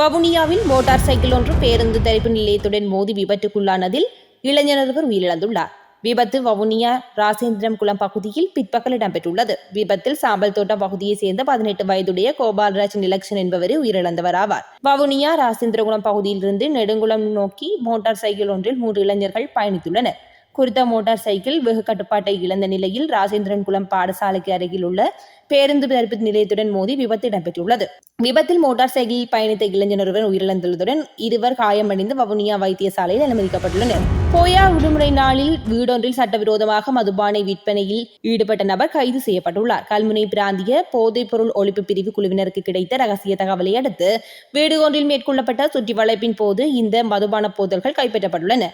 வவுனியாவில் motor cycle ஒன்று பேருந்து தரிப்பு நிலையத்துடன் மோதி விபத்துக்குள்ளானதில் இளைஞர் ஒருவர் உயிரிழந்துள்ளார். விபத்து வவுனியா ராசேந்திரம் குளம் பகுதியில் பிற்பகல் இடம்பெற்றுள்ளது. விபத்தில் சாம்பல் தோட்டம் பகுதியை சேர்ந்த பதினெட்டு வயதுடைய கோபால்ராஜ் நிலக்ஷன் என்பவரே உயிரிழந்தவர் ஆவார் வவுனியா ராசேந்திரகுளம் பகுதியிலிருந்து நெடுங்குளம் நோக்கி மோட்டார் சைக்கிள் ஒன்றில் மூன்று இளைஞர்கள் பயணித்துள்ளனர். குறித்த மோட்டார் சைக்கிள் வெகு கட்டுப்பாட்டை இழந்த நிலையில் ராஜேந்திரன் குளம் பாடசாலைக்கு அருகில் உள்ள பேருந்து தடுப்பு நிலையத்துடன் மோதி விபத்து இடம்பெற்றுள்ளது. விபத்தில் மோட்டார் சைக்கிளில் பயணித்த இளைஞர் ஒருவர் உயிரிழந்துள்ளதுடன் இருவர் காயமடைந்து வவுனியா வைத்தியசாலையில் அனுமதிக்கப்பட்டுள்ளனர். போயா விடுமுறை நாளில் வீடொன்றில் சட்டவிரோதமாக மதுபானை விற்பனையில் ஈடுபட்ட நபர் கைது செய்யப்பட்டுள்ளார். கல்முனை பிராந்திய போதைப்பொருள் ஒழிப்பு பிரிவு குழுவினருக்கு கிடைத்த ரகசிய தகவலை அடுத்து வீடு ஒன்றில் மேற்கொள்ளப்பட்ட சுற்றி வளைப்பின் போது இந்த மதுபான போதல்கள் கைப்பற்றப்பட்டுள்ளன.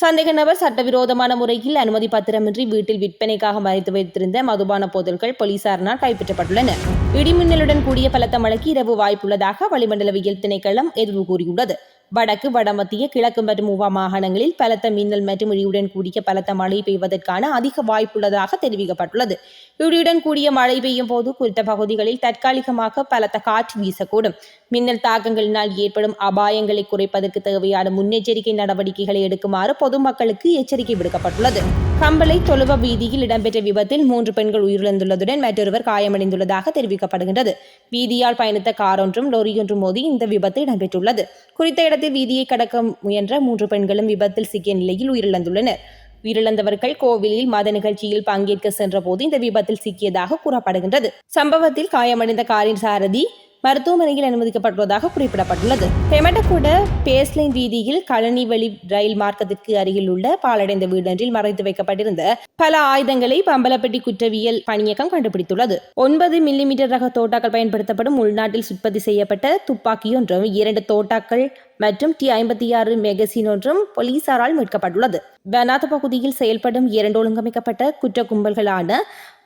சந்தேக நபர் சட்டவிரோதமான முறையில் அனுமதி பத்திரமின்றி வீட்டில் விற்பனைக்காக மறைத்து வைத்திருந்த மதுபான போதல்கள் போலீசாரினால் கைப்பற்றப்பட்டுள்ளன. இடிமின்னலுடன் கூடிய பலத்த மழைக்கு இரவு வாய்ப்புள்ளதாக வளிமண்டலவியல் திணைக்களம் எதிர்வு கூறியுள்ளது. வடக்கு வடமத்திய கிழக்கு மற்றும் உவா மாகாணங்களில் பலத்த மின்னல் மற்றும் இடியுடன் கூடிய பலத்த மழை பெய்வதற்கான அதிக வாய்ப்புள்ளதாக தெரிவிக்கப்பட்டுள்ளது. இடியுடன் கூடிய மழை பெய்யும் போது குறித்த பகுதிகளில் தற்காலிகமாக பலத்த காற்று வீசக்கூடும். மின்னல் தாக்கங்களினால் ஏற்படும் அபாயங்களை குறைப்பதற்கு தேவையான முன்னெச்சரிக்கை நடவடிக்கைகளை எடுக்குமாறு பொதுமக்களுக்கு எச்சரிக்கை விடுக்கப்பட்டுள்ளது. கம்பளை தொழுவ வீதியில் இடம்பெற்ற விபத்தில் மூன்று பெண்கள் உயிரிழந்துள்ளதுடன் மற்றொருவர் காயமடைந்துள்ளதாக தெரிவிக்கப்படுகின்றது. வீதியால் பயணித்த கார் ஒன்றும் லொரியொன்றும் மோதி இந்த விபத்து இடம்பெற்றுள்ளது. குறித்த இடத்தில் வீதியை கடக்க முயன்ற மூன்று பெண்களும் விபத்தில் சிக்கிய நிலையில் உயிரிழந்துள்ளனர். உயிரிழந்தவர்கள் கோவிலில் மத நிகழ்ச்சியில் பங்கேற்க சென்றபோது இந்த விபத்தில் சிக்கியதாக கூறப்படுகின்றது. சம்பவத்தில் காயமடைந்த காரின் சாரதி மருத்துவமனையில் அனுமதிக்கப்பட்டுள்ளதாக குறிப்பிடப்பட்டுள்ளது. தெமட்டக்கூட பேஸ்லைன் வீதியில் கழனிவெளி ரயில் மார்க்கத்திற்கு அருகில் உள்ள பாலடைந்த வீடொன்றில் மறைத்து வைக்கப்பட்டிருந்த பல ஆயுதங்களை பம்பலப்பட்டி குற்றவியல் பணியகம் கண்டுபிடித்துள்ளது. ஒன்பது மில்லிமீட்டர் ரக தோட்டாக்கள் பயன்படுத்தப்படும் உள்நாட்டில் உற்பத்தி செய்யப்பட்ட துப்பாக்கி ஒன்றும் இரண்டு தோட்டாக்கள் மற்றும் டி ஐம்பத்தி ஆறு மெகசின் ஒன்றும் போலீசாரால் மீட்கப்பட்டுள்ளது. வனாத பகுதியில் செயல்படும் இரண்டு ஒழுங்கமைக்கப்பட்ட குற்ற கும்பல்களான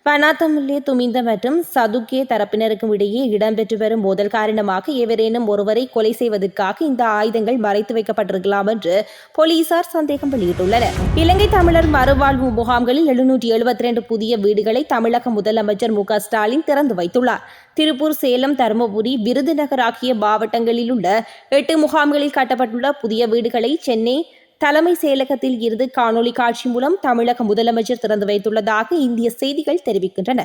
பனாத்தமுல்லே துமிந்த மற்றும் சதுக்கே தரப்பினருக்கும் இடையே இடம்பெற்று வரும் மோதல் காரணமாக எவரேனும் ஒருவரை கொலை செய்வதற்காக இந்த ஆயுதங்கள் மறைத்து வைக்கப்பட்டிருக்கலாம் என்று போலீசார் சந்தேகம் வெளியிட்டுள்ளனர். இலங்கை தமிழர் மறுவாழ்வு முகாம்களில் எழுநூற்றி எழுபத்தி ரெண்டு புதிய வீடுகளை தமிழக முதலமைச்சர் மு ஸ்டாலின் திறந்து வைத்துள்ளார். திருப்பூர் சேலம் தருமபுரி விருதுநகர் ஆகிய மாவட்டங்களில் உள்ள எட்டு முகாம்களில் கட்டப்பட்டுள்ள புதிய வீடுகளை சென்னை தலைமை செயலகத்தில் இருந்து காணொலி காட்சி மூலம் தமிழக முதலமைச்சர் திறந்து வைத்துள்ளதாக இந்திய செய்திகள் தெரிவிக்கின்றன.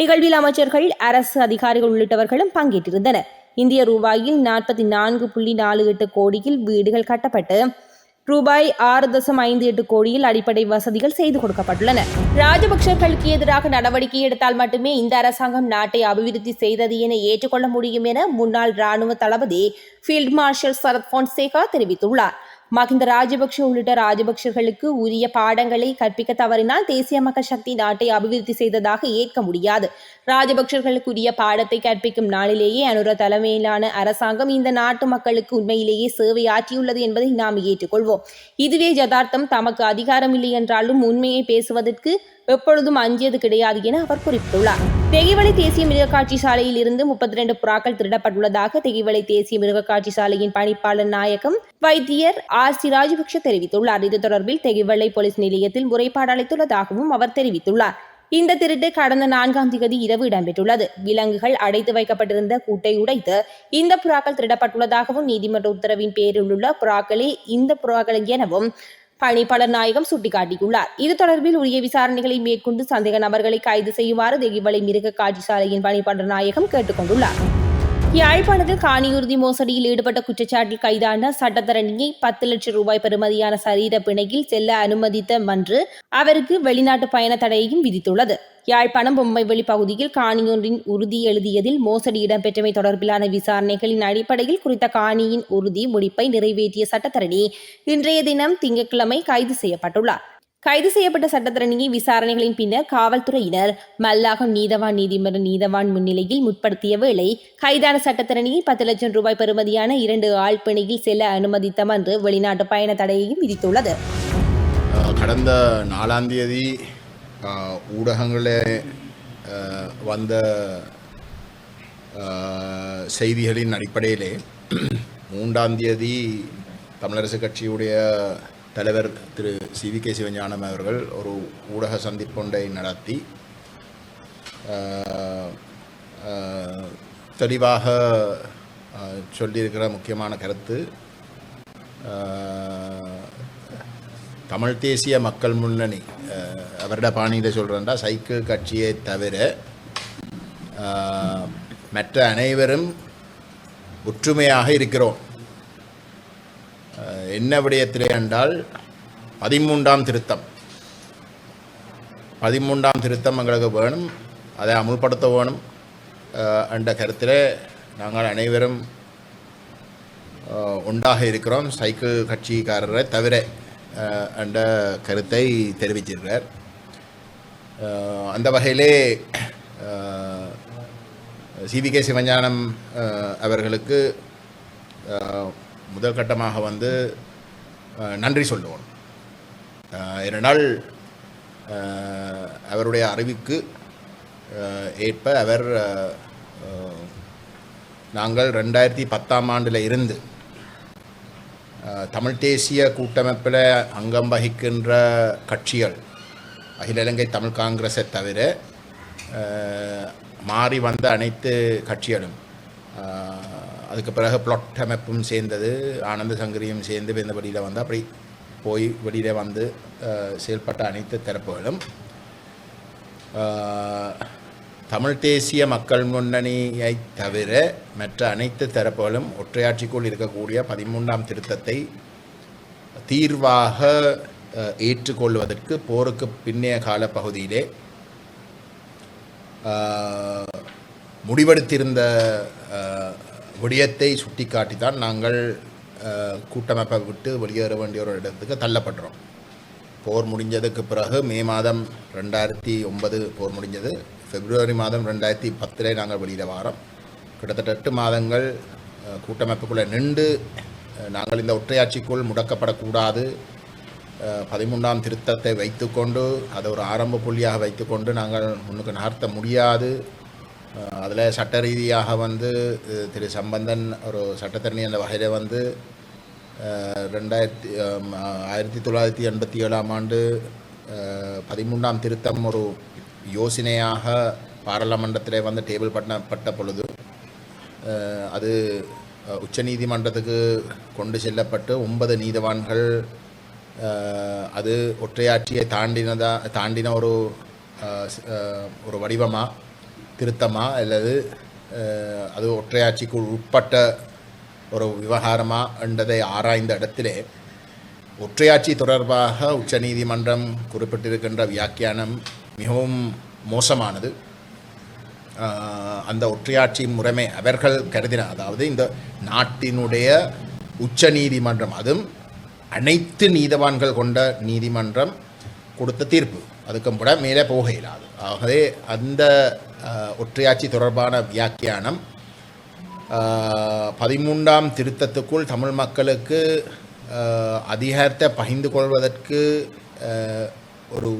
நிகழ்வில் அமைச்சர்கள் அரசு அதிகாரிகள் உள்ளிட்டவர்களும் பங்கேற்றிருந்தனர். இந்திய ரூபாயில் நாற்பத்தி நான்கு புள்ளி நாலு எட்டு கோடியில் வீடுகள் கட்டப்பட்டு ரூபாய் ஆறு தசம் ஐந்து எட்டு கோடியில் அடிப்படை வசதிகள் செய்து கொடுக்கப்பட்டுள்ளன. ராஜபக்சர்களுக்கு எதிராக நடவடிக்கை எடுத்தால் மட்டுமே இந்த அரசாங்கம் நாட்டை அபிவிருத்தி செய்தது என ஏற்றுக்கொள்ள முடியும் என முன்னாள் ராணுவ தளபதி ஃபீல்ட் மார்ஷல் சரத் போன்சேகா தெரிவித்துள்ளார். மகிந்த ராஜபக்ஷ உள்ளிட்ட ராஜபக்ஷர்களுக்கு உரிய பாடங்களை கற்பிக்க தவறினால் தேசிய மக்கள் சக்தி நாட்டை அபிவிருத்தி செய்ததாக ஏற்க முடியாது. ராஜபக்சர்களுக்குரிய பாடத்தை கற்பிக்கும் நாளிலேயே அனுர தலைமையிலான அரசாங்கம் இந்த நாட்டு மக்களுக்கு உண்மையிலேயே சேவையாற்றியுள்ளது என்பதை நாம் ஏற்றுக்கொள்வோம். இதுவே யதார்த்தம். தமக்கு அதிகாரம் இல்லை என்றாலும் உண்மையை பேசுவதற்கு எப்பொழுதும் அஞ்சியது கிடையாது என அவர் குறிப்பிட்டுள்ளார். தெகிவளை தேசிய மிருகக்காட்சி சாலையில் இருந்து முப்பத்தி ரெண்டு புறாக்கள் திருடப்பட்டுள்ளதாக தெகிவளை தேசிய மிருகக்காட்சி சாலையின் பணிப்பாளர் நாயகம் வைத்தியர் ஆர் சி ராஜபக்ஷ தெரிவித்துள்ளார். இது தொடர்பில் தெகிவளை போலீஸ் நிலையத்தில் முறைப்பாடு அளித்துள்ளதாகவும் அவர் தெரிவித்துள்ளார். இந்த திருட்டு கடந்த நான்காம் தேதி இரவு இடம்பெற்றுள்ளது. விலங்குகள் அடைத்து வைக்கப்பட்டிருந்த கூட்டை உடைத்து இந்த புறாக்கள் திருடப்பட்டுள்ளதாகவும் நீதிமன்ற உத்தரவின் பேரில் உள்ள புறாக்களே இந்த புறாக்கள் எனவும் பணிப்பாளர் நாயகம் சுட்டிக்காட்டியுள்ளார். இது தொடர்பில் உரிய விசாரணைகளை மேற்கொண்டு சந்தேக நபர்களை கைது செய்யுமாறு தெகிவளை மிருக காட்சி சாலையின் பணிப்பாளர் நாயகம் கேட்டுக்கொண்டுள்ளார். யாழ்ப்பாணத்தில் காணியுறுதி மோசடியில் ஈடுபட்ட குற்றச்சாட்டில் கைதான சட்டத்தரணியை பத்து லட்சம் ரூபாய் பெறுமதியான சரீர பிணையில் செல்ல அனுமதித்த மன்று அவருக்கு வெளிநாட்டு பயண தடையையும் விதித்துள்ளது. யாழ்ப்பாணம் பொம்மைவெளி பகுதியில் காணியொன்றின் உறுதி எழுதியதில் மோசடி இடம்பெற்றமை தொடர்பிலான விசாரணைகளின் அடிப்படையில் குறித்த காணியின் உறுதி முடிப்பை நிறைவேற்றிய சட்டத்தரணி இன்றைய தினம் திங்கட்கிழமை கைது செய்யப்பட்டுள்ளார். கைது செய்யப்பட்ட சட்டத்தரணியை விசாரணைகளின் பின்னர் காவல்துறையினர் மல்லாகம் நீதவான் நீதிமன்ற நீதவான் முன்னிலையில் முற்படுத்திய வேளை கைதான சட்டத்தரணியை பத்து லட்சம் ரூபாய் பெறுமதியான இரண்டு ஆள் பிணையில் செல்ல அனுமதித்தம் என்று வெளிநாட்டு பயண தடையையும் விதித்துள்ளது. கடந்த நாலாம் தேதி ஊடகங்களே வந்த செய்திகளின் அடிப்படையிலே மூன்றாம் தேதி தமிழரசு கட்சியுடைய தலைவர் Thiru C V K Sivagnanam அவர்கள் ஒரு ஊடக சந்திப்பொன்றை நடத்தி தெளிவாக சொல்லியிருக்கிற முக்கியமான கருத்து தமிழ் தேசிய மக்கள் முன்னணி அவரோட பாணியில் சொல்கிறேன்டா சைக்கிள் கட்சியை தவிர மற்ற அனைவரும் ஒற்றுமையாக இருக்கிறோம். என்ன விடயத்திலே என்றால் பதிமூன்றாம் திருத்தம். பதிமூன்றாம் திருத்தம் எங்களுக்கு வேணும். அதை அமுல்படுத்த வேணும். என்ற கருத்தில் நாங்கள் அனைவரும் உண்டாக இருக்கிறோம். சைக்கிள் கட்சிக்காரரை தவிர என்ற கருத்தை தெரிவிச்சிருக்கிறார் அந்த வகையிலே சிவிகே சிவஞானம் அவர்களுக்கு முதல் கட்டமாக வந்து நன்றி சொல்லுவோம். அஹ், ஏனென்றால் அவருடைய அறிவுக்கு ஏற்ப அவர் நாங்கள் ரெண்டாயிரத்தி பத்தாம் ஆண்டில் இருந்து தமிழ் தேசிய கூட்டமைப்பில் அங்கம் வகிக்கின்ற கட்சிகள் அகில இலங்கை தமிழ் காங்கிரஸை தவிர மாறி வந்த அனைத்து கட்சிகளும் அதுக்கு பிறகு பிளாட் அமைப்பும் சேர்ந்தது. ஆனந்த சங்கரியும் சேர்ந்து இந்த வழியில் வந்து அப்படி போய் வெளியில் வந்து செயல்பட்ட அனைத்து தரப்புகளும் தமிழ் தேசிய மக்கள் முன்னணியை தவிர மற்ற அனைத்து தரப்புகளும் ஒற்றையாட்சிக்குள் இருக்கக்கூடிய பதிமூன்றாம் திருத்தத்தை தீர்வாக ஏற்றுக்கொள்வதற்கு போருக்கு பின்னைய கால பகுதியிலே முடிவெடுத்திருந்த அஹ், விடயத்தை சுட்டிக்காட்டித்தான் நாங்கள் கூட்டமைப்பை விட்டு வெளியேற வேண்டிய ஒரு இடத்துக்கு தள்ளப்படுறோம் போர் முடிஞ்சதுக்கு பிறகு மே மாதம் ரெண்டாயிரத்தி ஒன்பது போர் முடிஞ்சது. பிப்ரவரி மாதம் ரெண்டாயிரத்தி பத்தில் நாங்கள் வெளியிட வாரம். கிட்டத்தட்ட எட்டு மாதங்கள் கூட்டமைப்புக்குள்ளே நின்று நாங்கள் இந்த ஒற்றையாட்சிக்குள் முடக்கப்படக்கூடாது பதிமூன்றாம் திருத்தத்தை வைத்துக்கொண்டு அதை ஒரு ஆரம்ப புள்ளியாக வைத்துக்கொண்டு நாங்கள் முன்னுக்கு நகர்த்த முடியாது. அதில் சட்ட ரீதியாக வந்து திரு சம்பந்தன் ஒரு சட்டத்தரணி என்ற வகையில் வந்து ரெண்டாயிரத்தி ஆயிரத்தி தொள்ளாயிரத்தி எண்பத்தி ஏழாம் ஆண்டு பதிமூன்றாம் திருத்தம் ஒரு யோசனையாக பாராளுமன்றத்தில் வந்து டேபிள் பண்ணப்பட்ட பொழுது அது உச்சநீதிமன்றத்துக்கு கொண்டு செல்லப்பட்டு ஒன்பது நீதவான்கள் அது ஒற்றையாட்சியை தாண்டினதா தாண்டின ஒரு ஒரு வடிவமாக திருத்தமா அல்லது அது ஒற்றையாட்சிக்கு உட்பட்ட ஒரு விவகாரமா என்றதை ஆராய்ந்த இடத்திலே ஒற்றையாட்சி தொடர்பாக உச்சநீதிமன்றம் குறிப்பிட்டிருக்கின்ற வியாக்கியானம் மிகவும் மோசமானது. அந்த ஒற்றையாட்சி முறைமை அவர்கள் கருதின அதாவது இந்த நாட்டினுடைய உச்ச நீதிமன்றம் அதுவும் அனைத்து நீதவான்கள் கொண்ட நீதிமன்றம் கொடுத்த தீர்ப்பு. அதுக்கும் கூட மேலே போக இயலாது ஆகவே அந்த ஒற்றையாட்சி தொடர்பான வியாக்கியானம். பதிமூன்றாம் திருத்தத்துக்குள் தமிழ் மக்களுக்கு அதிகாரத்தை பகிர்ந்து கொள்வதற்கு ஒரு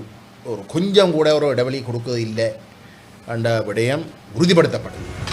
ஒரு கொஞ்சம் கூட ஒரு இடைவெளி கொடுக்கவில்லை இல்லை என்ற விடயம் உறுதிப்படுத்தப்படுது